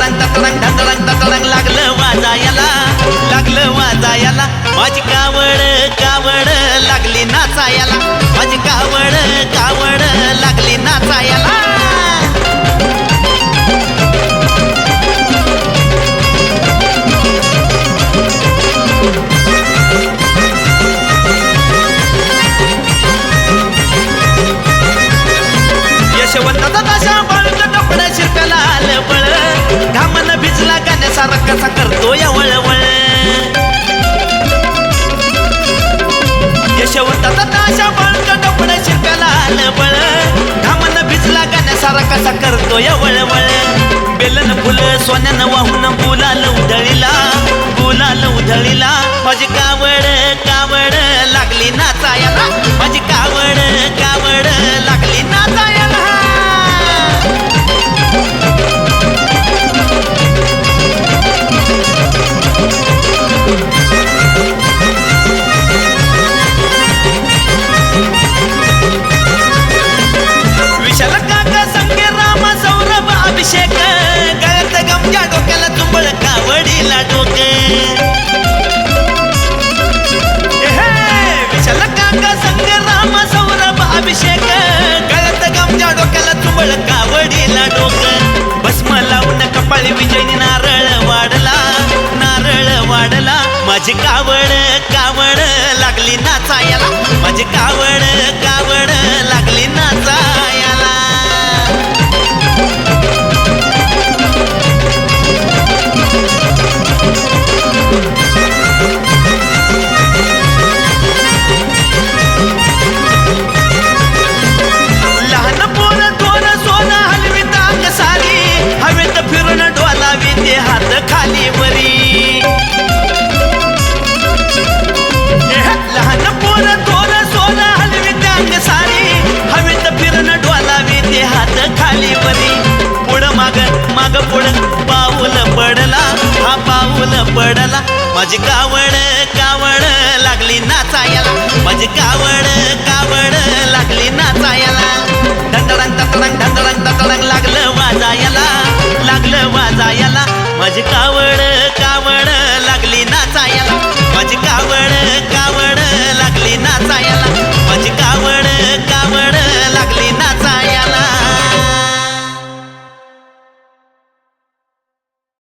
टकरंग टकरंग टकरंग तरंग लागलं वाजायला लागलं वाजायला माझी कावड कावड लागली नाचायला माझी कावड कावड लागली नाचायला यशवंताचा ताशा बळकट पण शिरप्याला आलं बळ घामन भिजला गाण्यासारा कसा करतो या वळवळ. बेलन फुलं सोन्यानं वाहून बुलाल उधळीला. बुलाल उधळीला. माझी कावड कावड लागली नाचायला माझी कावड कावड लागली नाचायला. माझी कावड कावड माझी कावड कावड लागली नाचायला. माझी कावड कावड लागली नाचायला. दंडडंग दंडडंग दंडडंग दंडडंग लागलं वाजायला. लागलं वाजायला. माझी कावड कावड लागली नाचायला. माझी कावड